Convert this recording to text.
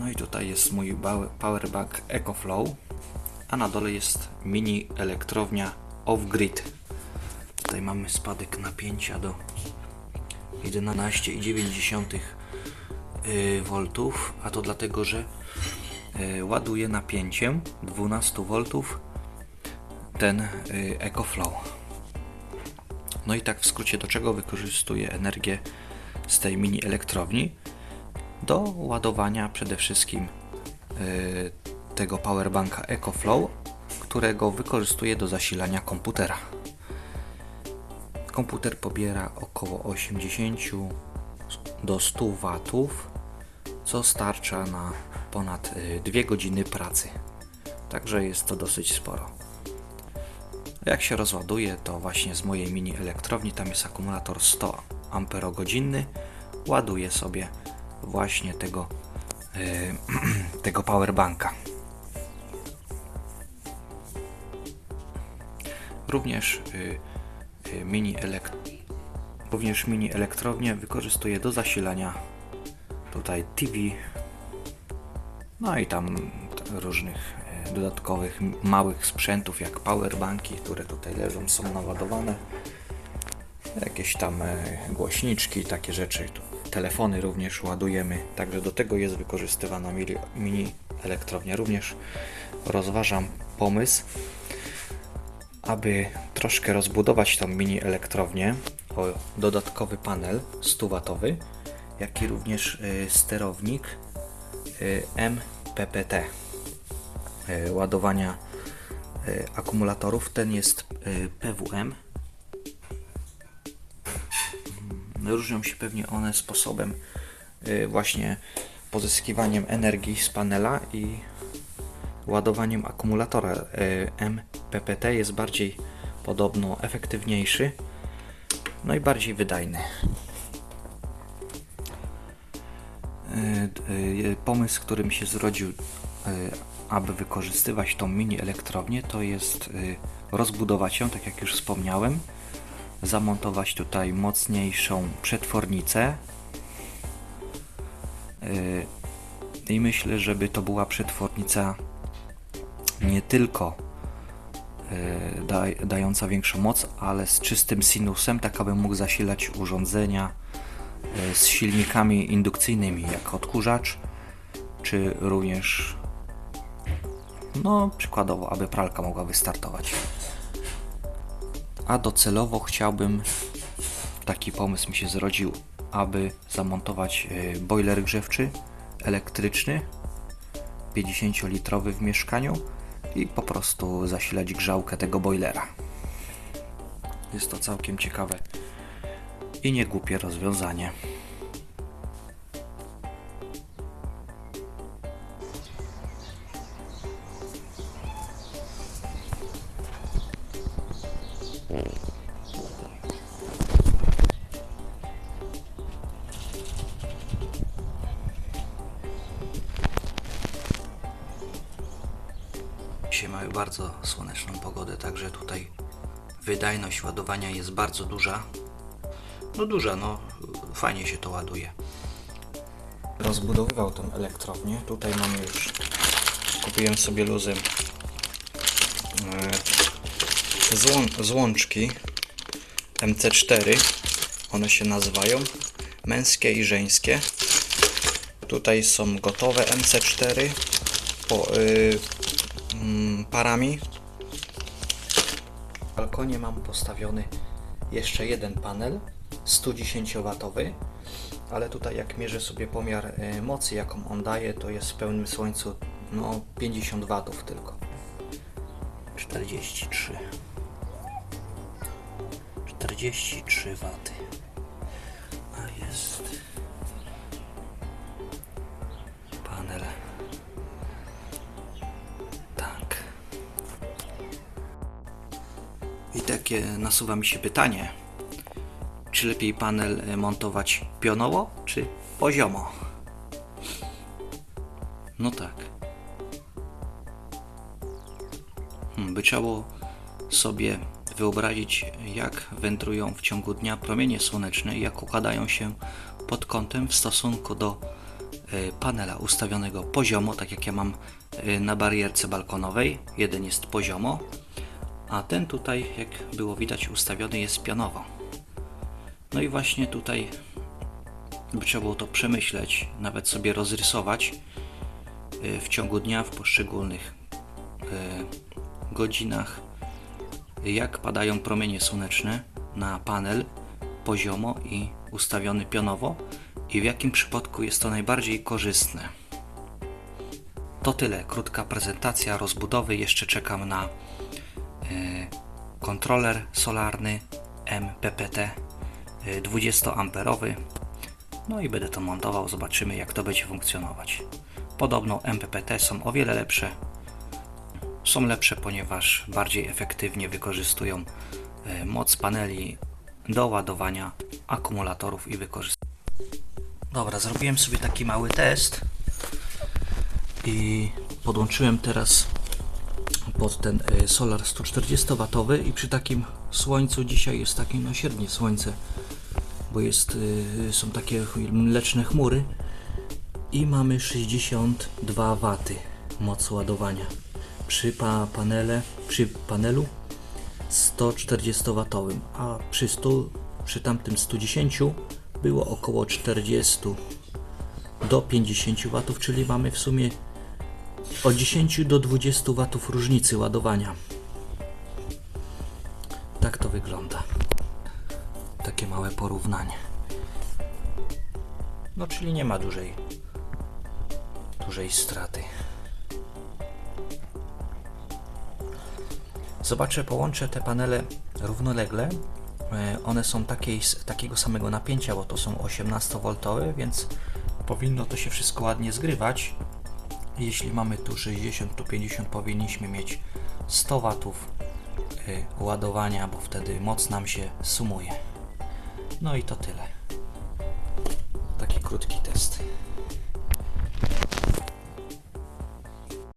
No i tutaj jest mój ba- powerbank EcoFlow, a na dole jest mini elektrownia off-grid. Tutaj mamy spadek napięcia do 11,9 y, V, a to dlatego, że y, ładuje napięciem 12 V ten y, EcoFlow. No i tak w skrócie, do czego wykorzystuję energię z tej mini elektrowni? Do ładowania przede wszystkim y, tego powerbanka EcoFlow, którego wykorzystuję do zasilania komputera. Komputer pobiera około 80 do 100 watów, co starcza na ponad 2 godziny pracy. Także jest to dosyć sporo. Jak się rozładuje, to właśnie z mojej mini elektrowni, tam jest akumulator 100 Ah, ładuję sobie właśnie tego, yy, tego powerbanka. Również yy, mini elek również mini elektrownię wykorzystuję do zasilania tutaj TV no i tam różnych dodatkowych małych sprzętów jak powerbanki, które tutaj leżą, są naładowane. Jakieś tam głośniczki, takie rzeczy. Telefony również ładujemy, także do tego jest wykorzystywana mini, elektrownia. Również rozważam pomysł, aby troszkę rozbudować tą mini elektrownię o dodatkowy panel 100W, jak i również e, sterownik y, MPPT y, ładowania y, akumulatorów. Ten jest y, PWM. Różnią się pewnie one sposobem y, właśnie pozyskiwaniem energii z panela i ładowaniem akumulatora. Y, MPPT jest bardziej podobno efektywniejszy, no i bardziej wydajny. Y, pomysł, który mi się zrodził, aby wykorzystywać tą mini elektrownię, to jest rozbudować ją, tak jak już wspomniałem, zamontować tutaj mocniejszą przetwornicę Y, i myślę, żeby to była przetwornica nie tylko y, daj, dająca większą moc, ale z czystym sinusem, tak aby mógł zasilać urządzenia y, z silnikami indukcyjnymi, jak odkurzacz, czy również, no przykładowo, aby pralka mogła wystartować. A docelowo chciałbym, taki pomysł mi się zrodził, aby zamontować y, boiler grzewczy elektryczny 50-litrowy w mieszkaniu i po prostu zasilać grzałkę tego boilera. Jest to całkiem ciekawe i niegłupie rozwiązanie. Mamy bardzo słoneczną pogodę, także tutaj wydajność ładowania jest bardzo duża. No duża, no fajnie się to ładuje. Rozbudowywał tą elektrownię. Tutaj mamy już, kupiłem sobie luzem złą, złączki MC4. One się nazywają męskie i żeńskie. Tutaj są gotowe MC4 po, y, mm, parami. W balkonie mam postawiony jeszcze jeden panel 110W, ale tutaj jak mierzę sobie pomiar e, mocy jaką on daje, to jest w pełnym słońcu no 50 W tylko. 43 43 W. A jest I takie nasuwa mi się pytanie, czy lepiej panel e, montować pionowo, czy poziomo? No tak. Hmm, By trzeba było sobie wyobrazić, jak wędrują w ciągu dnia promienie słoneczne i jak układają się pod kątem w stosunku do y, panela ustawionego poziomo, tak jak ja mam y, na barierce balkonowej. Jeden jest poziomo, a ten tutaj, jak było widać, ustawiony jest pionowo. No i właśnie tutaj by trzeba było to przemyśleć, nawet sobie rozrysować y, w ciągu dnia w poszczególnych y, godzinach, jak padają promienie słoneczne na panel poziomo i ustawiony pionowo i w jakim przypadku jest to najbardziej korzystne. To tyle, krótka prezentacja rozbudowy. Jeszcze czekam na kontroler solarny MPPT y, 20A. No i będę to montował, zobaczymy jak to będzie funkcjonować. Podobno MPPT są o wiele lepsze. Są lepsze, ponieważ bardziej efektywnie wykorzystują e, moc paneli do ładowania akumulatorów i wykorzystywania. Dobra, zrobiłem sobie taki mały test i podłączyłem teraz pod ten e, solar 140W i przy takim słońcu dzisiaj jest takie no średnie słońce bo jest, y, są takie mleczne chmury i mamy 62 W moc ładowania. Przy pa panele, przy panelu 140 W, a przy 100, przy tamtym 110 było około 40 do 50 W, czyli mamy w sumie od 10 do 20 W różnicy ładowania. Tak to wygląda takie małe porównanie. No, czyli nie ma dużej, dużej straty. Zobaczę, połączę te panele równolegle. E, One są takiej, takiego samego napięcia, bo to są 18V, więc powinno to się wszystko ładnie zgrywać. Jeśli mamy tu 60, tu 50, powinniśmy mieć 100 W e, ładowania, bo wtedy moc nam się sumuje. No i to tyle. Taki krótki test.